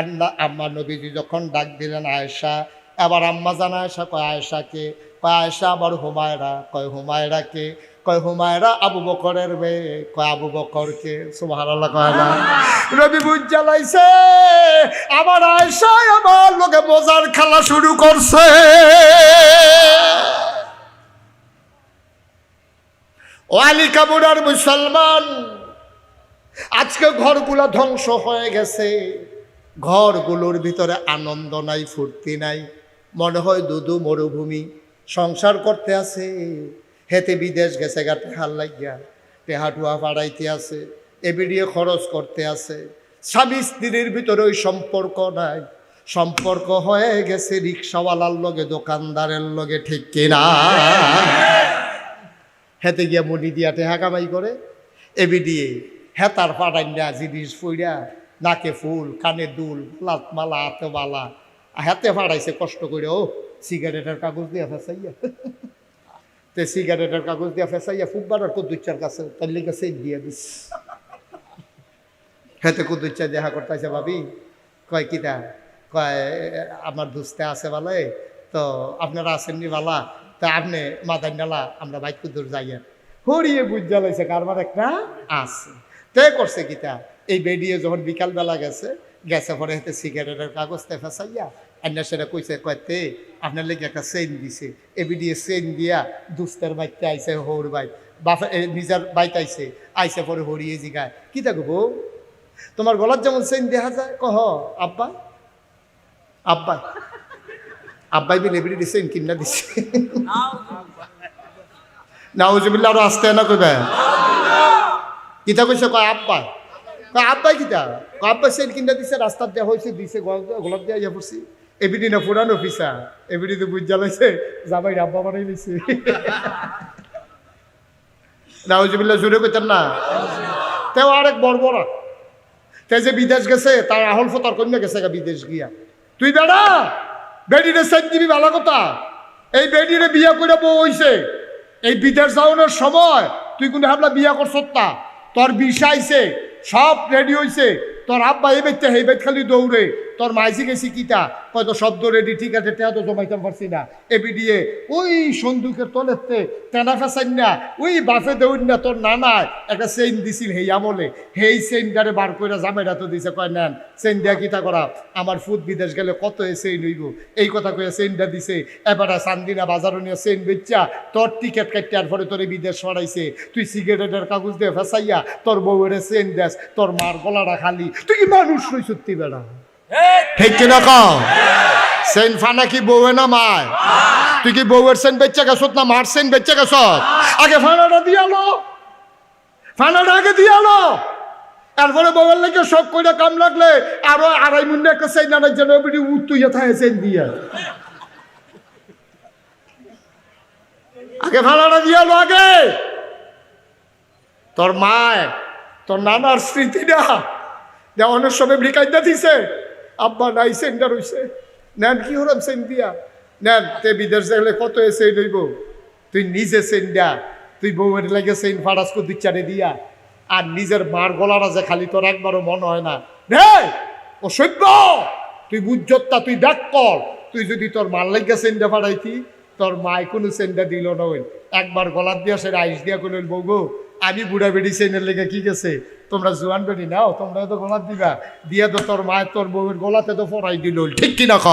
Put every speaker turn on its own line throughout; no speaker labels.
আল্লাহ আম্মা নবীজি যখন ডাক দিলেন আয়েশা আবার আম্মা জানা আয়েশা কয় আয়েশাকে কয় আয়েশা আবার হুমায়রা। কয় হুমায়রাকে কয় হুমায়রা আবু বকরের মেয়ে। কয় আবু বকরকে সুবহানাল্লাহ কয় না। রবি বুঝ জ্বালাইছে আবার আয়েশা আমার লোকে মজার খেলা শুরু করছে। ও আলী কাবুরার মুসলমান আজকে ঘরগুলো ধ্বংস হয়ে গেছে। ঘরগুলোর ভিতরে আনন্দ নাই, ফুর্তি নাই। মনে হয় দুদু মরুভূমি। সংসার করতে আছে। হেতে বিদেশ গেছে গা টেহার লাগিয়া টেহাটুয়া পাড়াইতে আছে। এবিডিয়ে খরচ করতে আছে। স্বামী স্ত্রীর ভিতরে ওই সম্পর্ক নাই। সম্পর্ক হয়ে গেছে রিক্সাওয়ালার লগে, দোকানদারের লগে, ঠিক কিনা হেতে গিয়া মনি দিয়া টেহা কামাই করে। এবি দিয়ে হেতার পাড়াইনা জিনিস ফুইরা নাকে ফুল, কানে দুল লাত মালা, হাতে মালা। হাতে ফাড়াইছে কষ্ট করে, ও সিগারেটের কাগজ দিয়ে ফেসাইয়া। তে সিগারেটের কাগজ দিয়ে ফেসাইয়া ফুকবার কুদ্দুচ্চার কাছে, তার সেই দিয়ে দিস। হেতে কুদ্দুচ্চা দেখা করতেছে ভাবি। কয় কিতা কয়, আমার দুস্তে আছে বলে তো আপনারা আসেননি বালা তা আপনি মাদার নালা, আমরা বাইক কুদ্দুর যাইয়া হরিয়ে বুঝ জ্বালাইছে কারবার একটা আছে। তে করছে কিতা এই বেডিয়ে যখন বিকালবেলা গেছে গেছে পরে হেতে সিগারেটের কাগজ তে ফেসাইয়া আন্না সেটা কইছে কয়তে আপনার লেগে একটা চেইন দিছে। এবি দিয়ে চেইন দিয়া দুস্তের বাইতে আইছে হৌর বাই এ, নিজের বাইতে আইছে আইসে পরে হরিয়ে জিগায় কি বউ? তোমার গলার যেমন চেইন দেখা যায় কহ আব্বা আব্বা আব্বাই বিল এবিডি চেইন কিনা দিছে? নাউজুবিল্লা আরও আসতে না কইবে? কিতা কইছে? কয় আব্বা আব্বাই কিতা? কয়, আব্বা চেইন কিনা দিছে রাস্তার দেওয়া হয়েছে দিছে গোলাপ দিয়া ইয়া পড়ছি। এবিডি না পুরানো পিসা এবিডি তো বুঝ জ্বালাইছে জামাই আব্বা বানাই দিছে নাউজুবিল্লা জোরে কইতেন না? তেও আরেক বড় তে যে বিদেশ গেছে, তার আহল ফতার কন্যা গেছে গা বিদেশ গিয়া। তুই বেড়া? বেডিরে সেট দিবি, ভালো কথা। এই বেডিরে বিয়া করে বউ হইছে। এই বিদেশ যাওয়ানোর সময় তুই কিন্তু হাবলা বিয়া করছ তা? তোর বিষাইছে সব রেডি হইছে। তোর আব্বা এই বেচতে এই বেচ খালি দৌড়ে। তোর মাইসি গেছি কিতা? কয়তো শব্দ রেডি ঠিক আছে টেয়া তো জমাইতে পারছি না। এবি দিয়ে ওই সন্দুকের তলেতে টেনা ফেসাইন না, ওই বাফে দৌড় না, তোর নানায় একটা চেইন দিছিল হেই আমলে। হেই চেইনটারে বার করে জামাইরা তো দিছে, কয়, নেন চেইন দিয়া কিতা করা? আমার ফুট বিদেশ গেলে কত এ চেইন হইব? এই কথা কয়ে চেইনটা দিছে। এবারে চান্দিনা বাজারও নিয়ে চেইন বেচা, তোর টিকিট কাটতে আর পরে তোর বিদেশ সরাইছে। তুই সিগারেটের কাগজ দিয়ে ফেসাইয়া তোর বউয়ের চেইন দেস, তোর মার গলাটা খালি। তুই কি মানুষ নই সত্যি বেড়া? ঠিক কিনা কও? সেন ফানা কি বউয়ে না মায়? তুই কি বউয়ের সেন বেচে গেছত না মার সেন বেচে গেছত আগে ফানাটা দিয়ালো ফানাটা আগে দিয়ালো তারপরে বউয়ের লেগে সব করে কাম লাগলে আরও আড়াই মুন্ডে একটা সেন আনার জন্য উত্তুইয়া থাকে সেন দিয়া। আগে ফানাটা দিয়ালো আগে। তোর মায়, তোর নানার স্মৃতিটা অনেক সময় ভিকাইতে দিছে। আব্বা নাই সেন্টার হইছে। নেন, কি হলাম সেন দিয়া নেন, তে বিদেশ গেলে কত এসে লইব? তুই নিজে সেন দিয়া তুই বউয়ের লাগে সেন ফাড়াস কো দিচ্ছারে দিয়া। আর নিজের মার গলাটা যে খালি তোর একবারও মনে হয় না। রে ও সভ্য তুই বুঝতা তুই ডাক কর। তুই যদি তোর মার লাগে সেন্ডা ফাড়াইতি, তোর মায় কোনো সেন্ডা দিল না একবার গলার দিয়া সে আইস দিয়া করলেন বউ গো, আমি বুড়া বেড়ি সেনের লেগে কি গেছে? তোমরা জোয়ান বেড়ি নাও তোমরা তো গলার দিবা। দিয়া তো তোর মায়ের, তোর বউয়ের গলাতে তো ফরাই দিল। ঠিক কিনা ক?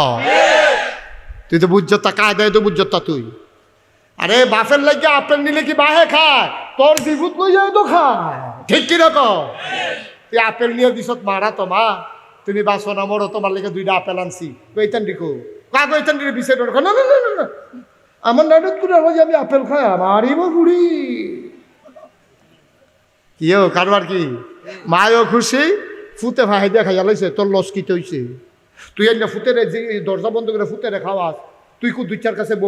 তুই তো বুঝতা কায়দায় তো বুঝতা তুই। আরে, বাপের লাগে আপেল নিলে কি বাহে খায়? তোর বিভূত লই যায় তো খায়। ঠিক কিনা ক? তুই আপেল নিয়ে দিছত মারা তো মা। তুমি বাসো না, মরো, তোমার লেগে দুইটা আপেল আনছি। কইতান দিকো কাগো এইতান দিকে বিষয় না না না না আমার নাটক করে আমি আপেল খাই, আমারই বা কিও কারবার কি? মায়ও খুশি ফুতে ভাই দেখা লাইছে তোর কি হইছে তুই এনে ফুতে রে দরজা বন্ধ করে ফুতে রে খাওয়াস, তুই কু দুই চার কাছে বউ